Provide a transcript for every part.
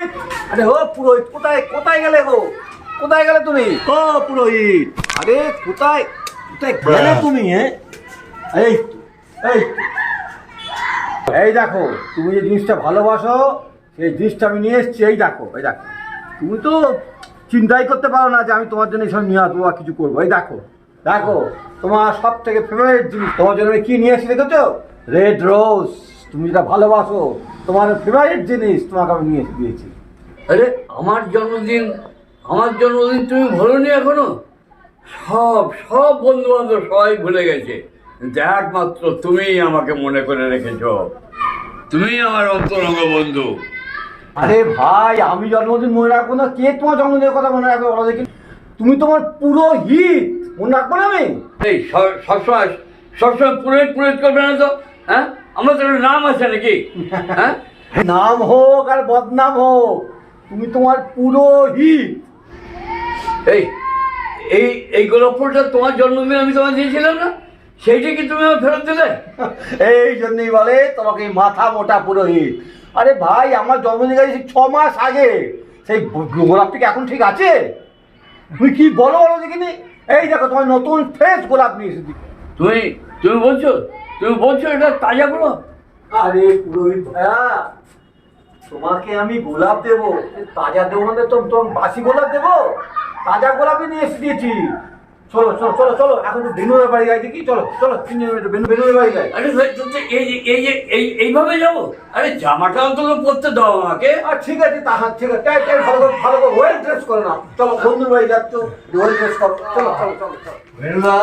আরে ও পুরোহিত কোথায় কোথায় গেলে গো? কোথায় গেলে তুমি? ও পুরোহিত? আরে কোথায় কোথায় গেলে তুমি হ্যাঁ? এই এই। এই দেখো তুমি যে জিনিসটা ভালোবাসো সেই জিনিসটা আমি নিয়ে এসেছি এই দেখো এই দেখো। তুমি তো চিন্তাই করতে পারো না যে আমি তোমার জন্য এইসব নিয়ে আসব বা কিছু করব। এই দেখো দেখো তোমার সব থেকে ফেভারিট জিনিস তোমার জন্য আমি কি নিয়ে এসেছি দেখেছ? রেড রোজ তুমি যেটা ভালোবাসো তোমার ফেভারিট জিনিস তোমাকে আমি নিয়ে দিয়েছি। আরে আমার জন্মদিন আমার জন্মদিন তুমি ভুলোনি এখনও? সব সব বন্ধু বান্ধব সবাই ভুলে গেছে। একমাত্র তুমিই আমাকে মনে করে রেখেছ। তুমি আমার অন্তরঙ্গ বন্ধু। আরে ভাই আমি জন্মদিন মনে রাখব না। কে তোমার জন্মদিনের কথা মনে রাখবে বলো দেখি। তুমি তোমার পুরো হিট মনে রাখব না আমি? এই সব- সবসময় সবসময় পুরোহিত পুরোহিত করবে না তো? হ্যাঁ? আমার তো নাম আছে নাকি? হ্যাঁ? নাম হোক আর বদনাম হোক তুমি তোমার পুরো হিট এই এই এই গোলাপ ফুলটা তোমার জন্মদিন আমি তোমায় দিয়েছিলাম না? সেইটা কি তুমি আমার ফেরত দিলে? এই জন্যই বলে তোমাকে মাথা মোটা পুরোহিত। আরে ভাই আমার জন্মদিন গেছে ছ মাস আগে। সেই গোলাপটি কি এখন ঠিক আছে? তুমি কি বলো বলো দেখিনি? এই দেখো তোমার নতুন ফ্রেশ গোলাপ নিয়ে এসেছি। তুমি তুমি বলছো? তুমি বলছো এটা তাজা গোলাপ আরে পুরোহিত ভাইয়া তোমাকে আমি গোলাপ দেবো তাজা দেবো না তো তোমার বাসি গোলাপ দেবো? তাজা গোলাপই নিয়ে এসে দিয়েছি। চলো চলো চলো চলো এখন তো বেনুরের বাড়ি যাই দেখি চলো চলো তিনজন মিলে বেনু বেনুরের বাড়ি যাই। আরে এই এই এই এইভাবে যাব? আরে জামাটা অন্তত পরতে দাও আমাকে। আর ঠিক আছে তা হ্যাঁ, ঠিক আছে তাই ভালো করে ভালো করে ওয়েল ড্রেস করে নাও। চলো বন্ধুর বাড়ি যাচ্ছ ওয়েল ড্রেস করো। চলো চলো চলো চলো। বেনুরা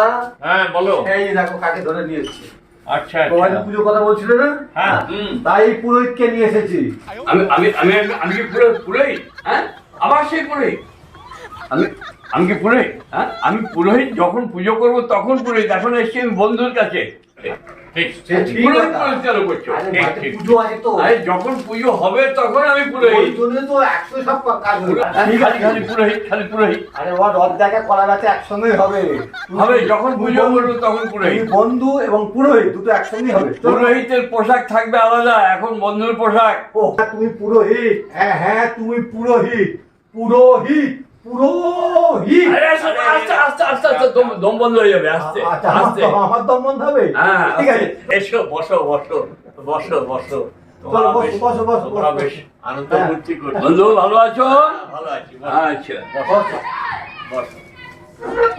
হ্যাঁ বলো। এই দেখো কাকে ধরে নিয়ে এসেছি। আচ্ছা আচ্ছা। পুজো কথা বলছিলে না? হ্যাঁ। হুম। তাই পুরোহিতকে নিয়ে এসেছি। আমি আমি আমি আমি কি পুরো পুরোহিত? হ্যাঁ? আবার সেই পুরোহিত? আমি আমি কি পুরোহিত হ্যাঁ? আমি পুরোহিত যখন পুজো করব তখন পুরোহিত এখন এসছি আমি বন্ধুর কাছে। আছে যখন পুজো হবে তখন আমি পুরোহিত। জন্য তো একশো সব কাজ হবে খালি খালি পুরোহিত খালি পুরোহিত। আরে ওর রথ দেখা কলা গাছে একসঙ্গেই হবে। হবে যখন পুজো বন্ধু- করব তখন পুরোহিত। বন্ধু এবং পুরোহিত দুটো একসঙ্গেই হবে। পুরোহিতের পোশাক থাকবে আলাদা এখন বন্ধুর পোশাক। ও হ্যাঁ, তুমি পুরোহিত। হ্যাঁ হ্যাঁ তুমি পুরোহিত। পুরোহিত। পুরোহিত। আরে আস্তে আস্তে আস্তে আস্তে আস্তে দম দম বন্ধ হয়ে যাবে আস্তে আচ্ছা আমার আস্তে। আমার দম বন্ধ হবে? হ্যাঁ ঠিক আছে। এসো বসো বসো বসো বসো। বন্ধু ভালো আছো? ভালো আছি আচ্ছা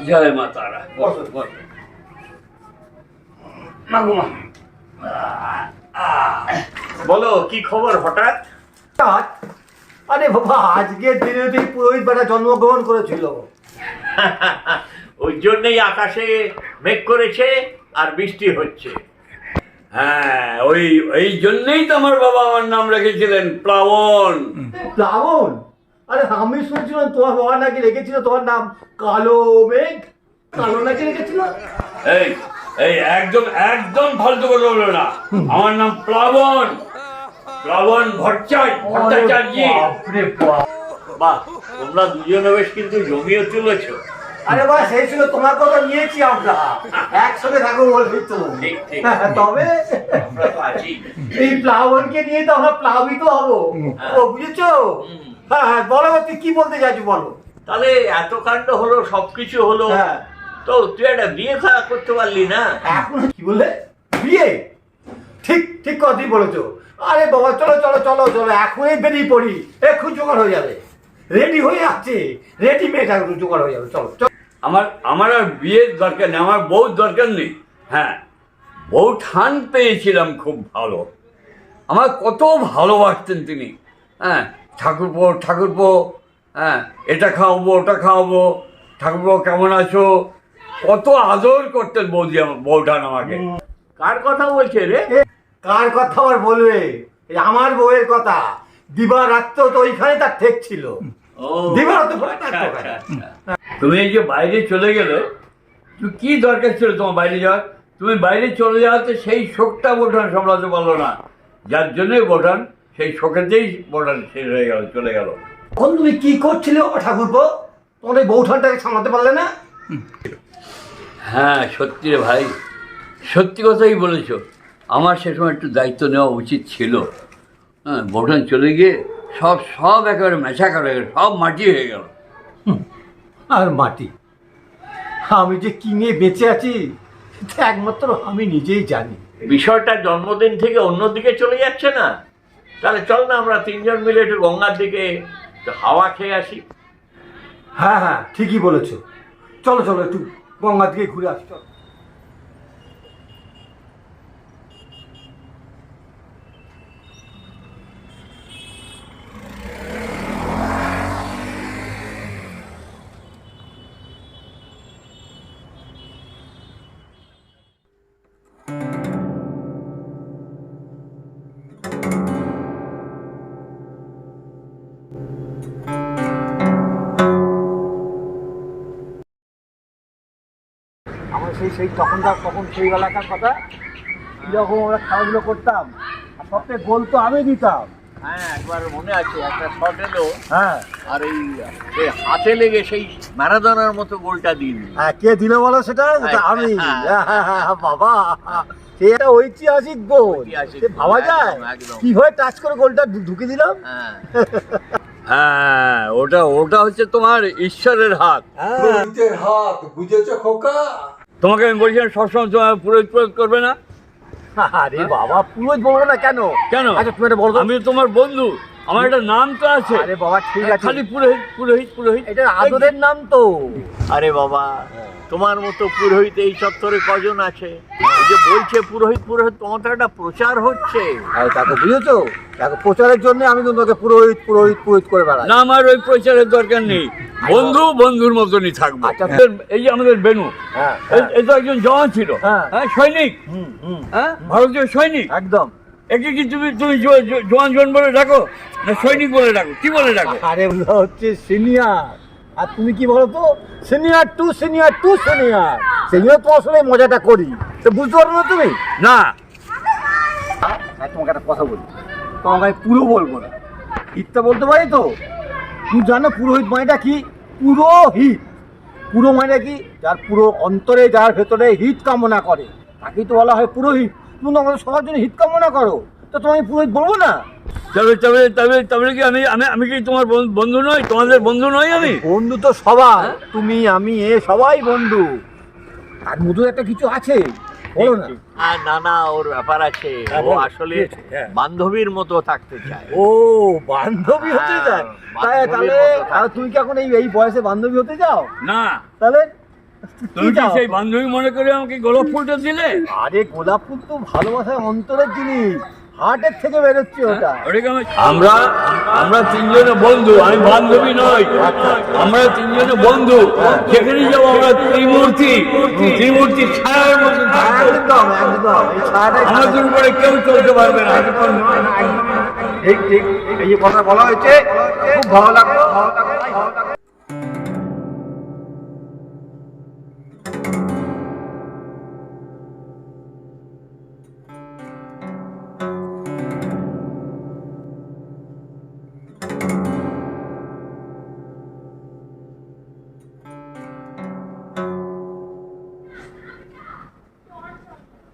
জয় মা তারা বলো কি খবর হঠাৎ আরে বাবা আজকের দিনে তুই পুরোহিত বেটা জন্মগ্রহণ করেছিল। ওই জন্যই আকাশে মেঘ করেছে আর বৃষ্টি হচ্ছে। হ্যাঁ ওই এই জন্যই তো আমার বাবা আমার নাম রেখেছিলেন প্লাবন। প্লাবন? আরে আমি শুনছিলাম তোমার বাবা নাকি রেখেছিল তোমার নাম কালো মেঘ? কালো নাকি রেখেছিল? এই এই একদম একদম ফালতু কথা বলবে না। আমার নাম প্লাবন। ভট্টাচার্য। বাহ তোমরা দুজনে বেশ কিন্তু জমিয়ে তুলেছো। আরে বা সেই ছিল তোমার কথা নিয়েছি আমরা। একসঙ্গে থাকব বলবি। তো ঠিক, ঠিক। তবে আমরা তো আছি। এই প্লাবনকে নিয়ে তো আমরা প্লাবিত হব। ও বুঝেছ? হ্যাঁ হ্যাঁ বলো তুই কি বলতে চাইছো বলো? তাহলে এত কাণ্ড হলো সবকিছু হলো। হ্যাঁ। তো তুই একটা বিয়ে খাওয়া করতে পারলি না? এখন কি বললে? বিয়ে? ঠিক ঠিক কথাই বলেছ। আরে বাবা চলো চলো চলো চলো এখনই বেরিয়ে পড়ি। এক্ষুনি জোগাড় হয়ে যাবে। রেডি হয়ে আছে রেডিমেড এখন জোগাড় হয়ে যাবে। চলো চলো। আমার আমার আর বিয়ের দরকার নেই আমার বউ দরকার নেই। হ্যাঁ বউ ঠান পেয়েছিলাম খুব ভালো। আমার কত ভালোবাসতেন তিনি। হ্যাঁ ঠাকুরপো ঠাকুরপো হ্যাঁ এটা খাওয়াবো ওটা খাওয়াবো। ঠাকুর ঠাকুরপো কেমন আছো? কত আদর করতেন বৌদি আমার বউঠান আমাকে। কার কথা বলছে রে? কার কথা আবার বলবে? এই আমার বউয়ের কথা। দিবা রাত্র তো ওইখানে তার ঠেক ছিল। আচ্ছা, আচ্ছা। আচ্ছা। তুমি এই যে বাইরে চলে গেলে তুমি কি দরকার ছিল তোমার বাইরে যাওয়ার? তুমি বাইরে চলে যাওয়াতে সেই শোকটা বোঠান সামলাতে পারল না। যার জন্যই বোঠান সেই শোকেতেই বোঠান শেষ হয়ে গেল চলে গেল। তখন তুমি কি করছিলে ও ঠাকুরপো? তোমার এই বৌঠানটাকে সামলাতে পারলে না? হ্যাঁ সত্যি রে ভাই। সত্যি কথাই বলেছ। আমার সে সময় একটু দায়িত্ব নেওয়া উচিত ছিল। হ্যাঁ বোঠান চলে গিয়ে সব সব একেবারে মেশা করে গেল সব মাটি হয়ে গেল। আর মাটি? আমি যে কি নিয়ে বেঁচে আছি সেটা একমাত্র আমি নিজেই জানি। বিষয়টা জন্মদিন থেকে অন্যদিকে চলে যাচ্ছে না। তাহলে চল না আমরা তিনজন মিলে একটু গঙ্গার দিকে হাওয়া খেয়ে আসি। হ্যাঁ হ্যাঁ ঠিকই বলেছ। চলো চলো একটু গঙ্গার দিকে ঘুরে আসি চলো। সেই সেই তখনকার তখন সেই বেলাকার কথা। কীরকম আমরা খেলাধুলো করতাম। আর সবথেকে গোল তো আমি দিতাম। হ্যাঁ একবার মনে আছে একটা শট এলো। হ্যাঁ। আর এই হাতে লেগে সেই ম্যারাদোনার মতো গোলটা দিন হ্যাঁ কে দিল বলো সেটা? ওটা আমি। হ্যাঁ। হ্যাঁ, বাবা। ঐতিহাসিক গোল। ভাবা যায়। কীভাবে টাচ করে গোলটা ঢুকে দিলাম? হ্যাঁ। হ্যাঁ ওটা ওটা হচ্ছে তোমার ঈশ্বরের হাত। হাত বুঝেছ খোকা? তোমাকে আমি বলছিলাম সবসময় তোমার পুরোহিত প্রয়োগ করবে না। আরে বাবা পুরোহিত বলব না কেন? কেন? আচ্ছা তুমি এটা বলো আমি তোমার বন্ধু আমার একটা নাম তো আছে। আরে বাবা ঠিক আছে। খালি পুরোহিত পুরোহিত পুরোহিত। এটা আদরের নাম তো। আরে বাবা তোমার মতো পুরোহিত এই চত্বরে কজন আছে? যে বলছে পুরোহিত পুরোহিত তোমার তো একটা প্রচার হচ্ছে। আরে তাকে বুঝেছ? দেখো প্রচারের জন্য আমি কিন্তু তোকে পুরোহিত পুরোহিত পুরোহিত করে বেড়াই। না আমার ওই প্রচারের দরকার নেই। বন্ধু বন্ধুর মতনই থাকব। আচ্ছা। এই যে আমাদের বেনু হ্যাঁ এই- এই তো একজন জওয়ান ছিল হ্যাঁ। হ্যাঁ সৈনিক। হুম হুম। হ্যাঁ ভারতীয় সৈনিক। একদম। একে কি তুমি তুমি জোয়ান জোয়ান বলে ডাকো? না সৈনিক বলে ডাকো? কি বলে ডাকো? আরে হচ্ছে সিনিয়র। আর তুমি কি বলো তো? Senior to senior to senior. সেই জন্য তো আসলে মজাটা করি। তো বুঝতে পারো না তুমি? না। তোমাকে একটা কথা বলি। তোমাকে আমি পুরো বলব না। হিতটা বলতে পারি তো? তুমি জানো পুরোহিত মানেটা কি? পুরোহিত। পুরো মানে কি? যার পুরো অন্তরে যার ভেতরে হিত কামনা করে। তাকেই তো বলা হয় পুরোহিত। তুমি তো আমাদের সবার জন্য হিত কামনা করো। তো তোমায় পুরোহিত বলব না? তবে তবে তবে তবে কি আমি আমি আমি কি তোমার বন্ধু নই? তোমাদের বন্ধু নই আমি? বন্ধু তো সবার। তুমি আমি এ সবাই বন্ধু। তার মধ্যে একটা কিছু আছে। বলো না। আর না না ওর ব্যাপার আছে হ্যাঁ, ও আসলে? হ্যাঁ। বান্ধবীর মতো থাকতে চায়। ও বান্ধবী হতে হ্যাঁ, চায়? তাহলে মতো থাকে। তাহলে তুমি কি এখন এই এই বয়সে বান্ধবী হতে চাও? না। তাহলে তুমি কি সেই বান্ধবী মনে করে আমাকে গোলাপ ফুলটা দিলে? আরে গোলাপ ফুল তো ভালোবাসার অন্তরের জিনিস। হার্টের থেকে বেরোচ্ছে ওটা। আমরা আমরা তিনজনে বন্ধু আমি বান্ধবী নই। আমরা তিনজনে বন্ধু। যেখানে যাব আমরা ত্রিমূর্তি ত্রিমূর্তি ছায়ার মতো একদম একদম আমাদের উপরে কেউ চলতে পারবে না। নয়। ঠিক ঠিক এই যে কথা বলা হয়েছে খুব ভালো লাগল।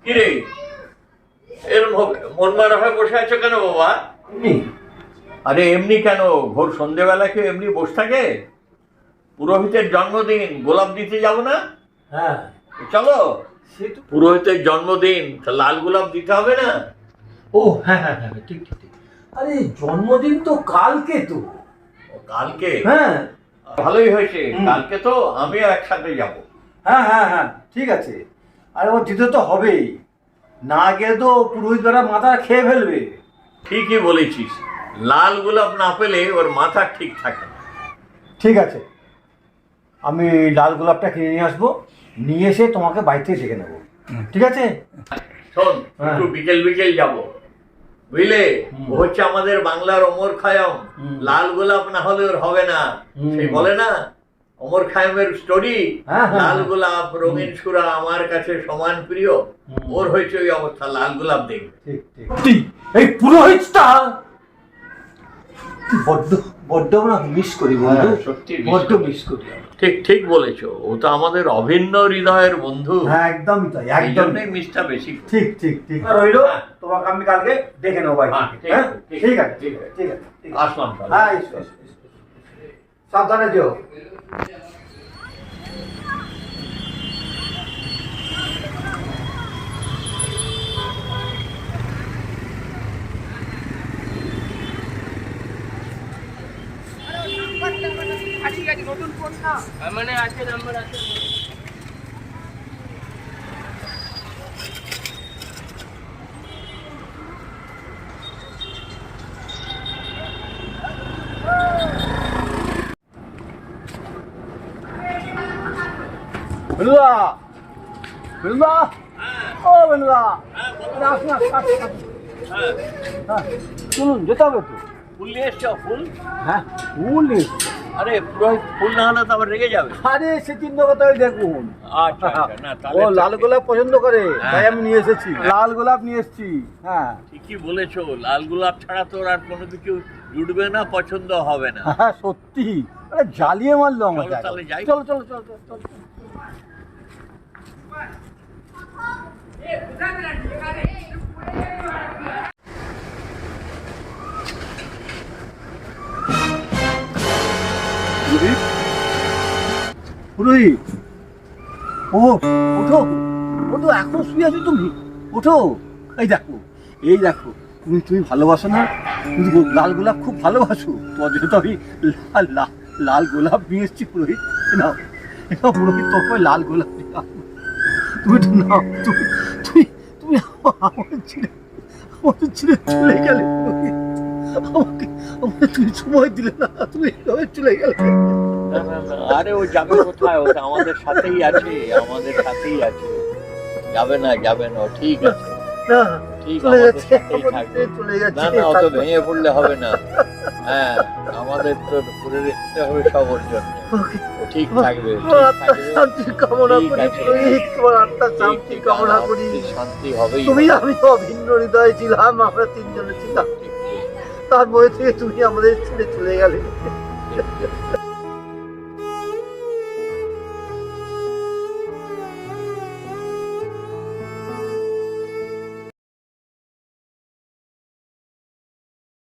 কিরে? হবে মন মারা হয়ে বসে আছো কেন বাবা? আরে এমনি কেন? ভোর সন্ধেবেলা কেউ এমনি বসে থাকে? পুরোহিতের জন্মদিন গোলাপ দিতে যাব না? হ্যাঁ। চলো। পুরোহিতের জন্মদিন লাল গোলাপ দিতে হবে না? ও হ্যাঁ হ্যাঁ হ্যাঁ ঠিক ঠিক ঠিক। আরে জন্মদিন তো কালকে তো। কালকে? হ্যাঁ। ভালোই হয়েছে। কালকে তো আমিও একসাথে যাব। হ্যাঁ হ্যাঁ হ্যাঁ ঠিক আছে। আরে ও দিতে তো হবেই। না গেলে তো পুরোহিত বেড়া মাথা খেয়ে ফেলবে। ঠিকই বলেছিস। লাল গোলাপ না পেলে ওর মাথা ঠিক থাকে না। ঠিক আছে। আমি লাল গোলাপটা কিনে নিয়ে আসব। নিয়ে এসে তোমাকে বাড়িতে ডেকে নেব ঠিক আছে? শোন হ্যাঁ। একটু বিকেল বিকেল যাব। বুঝলে? ও হচ্ছে আমাদের বাংলার অমর খায়ম। লাল গোলাপ না হলে ওর হবে না। সেই বলে না অমর খায়মের স্টোরি লাল হ্যাঁ। গোলাপ রঙিন সুরা আমার কাছে সমান প্রিয়। ওর হয়েছে ওই অবস্থা লাল গোলাপ দেখবে। ঠিক ঠিক। এই পুরোহিতটা বড্ড বড্ড না মিস করি বন্ধু। হ্যাঁ, সত্যি বড্ড মিস করি ঠিক ঠিক বলেছ। ও তো আমাদের অভিন্ন হৃদয়ের বন্ধু। হ্যাঁ একদমই তাই এই একদম মিসটা বেশি ঠিক ঠিক ঠিক। রইল। তোমাকে আমি কালকে দেখে নেব বাড়ি হ্যাঁ, ঠিক আছে, ঠিক আছে, ঠিক আছে। ঠিক আছে ঠিক আসলাম হ্যাঁ। সাবধানে যেও। মানে আছে নাম্বার আছে। ও আসুন আসুন আসুন আসুন। হ্যাঁ শুনুন যেতে হবে তো। ফুল নিয়ে এসছো ফুল? হ্যাঁ ফুল এসছে। আরে পুরোহিত ফুল না হলে তো আবার রেগে যাবে। আরে সে চিন্তা কথা ওই দেখুন। আচ্ছা আচ্ছা ও লাল গোলাপ পছন্দ করে হ্যাঁ। তাই আমি নিয়ে এসেছি। লাল গোলাপ নিয়ে এসেছি হ্যাঁ। ঠিকই বলেছ লাল গোলাপ ছাড়া তোর আর কোনো কিছু জুটবে না পছন্দ হবে না। হ্যাঁ সত্যি। আরে জ্বালিয়ে মারলো যাই। চলো চলো চলো চলো চলো। পুরোহিত, ও, ওঠো ওঠো, এখন শুয়ে আছো তুমি? ওঠো, এই দেখো এই দেখো, তুমি তুমি ভালোবাসো না? তুমি লাল গোলাপ খুব ভালোবাসো? তোমার জন্য তো আমি লাল লাল গোলাপ নিয়ে এসেছি পুরোহিত, এ পুরোহিত তোকে লাল গোলাপ নিয়ে। তুমি তো নাও তুমি তুমি তুমি আমাকে ছেড়ে আমাকে ছেড়ে চলে গেলে। আমাকে আমাকে তুমি সময় দিলে না তুমি এভাবে চলে গেলে। আরে ও যাবে কোথায়? ও আমাদের সাথেই আছে আমাদের সাথেই আছে। যাবে না যাবে না ঠিক আছে। ঠিক আমাদের আমাদের ছেড়ে চলে যাচ্ছে না না অত ভেঙে পড়লে হবে না। হ্যাঁ আমাদের তো করে রাখতে হবে সবর জন্য। ঠিক থাকবে। শান্তি কামনা করি পুরোহিত তোমার আত্মার শান্তি কামনা করি। শান্তি হবে তুমি আমি তো ভিন্ন হৃদয়ে ছিলাম আমরা তিনজনে ছিলাম। তার মধ্যে থেকে তুমি আমাদের ছেড়ে চলে গেলে।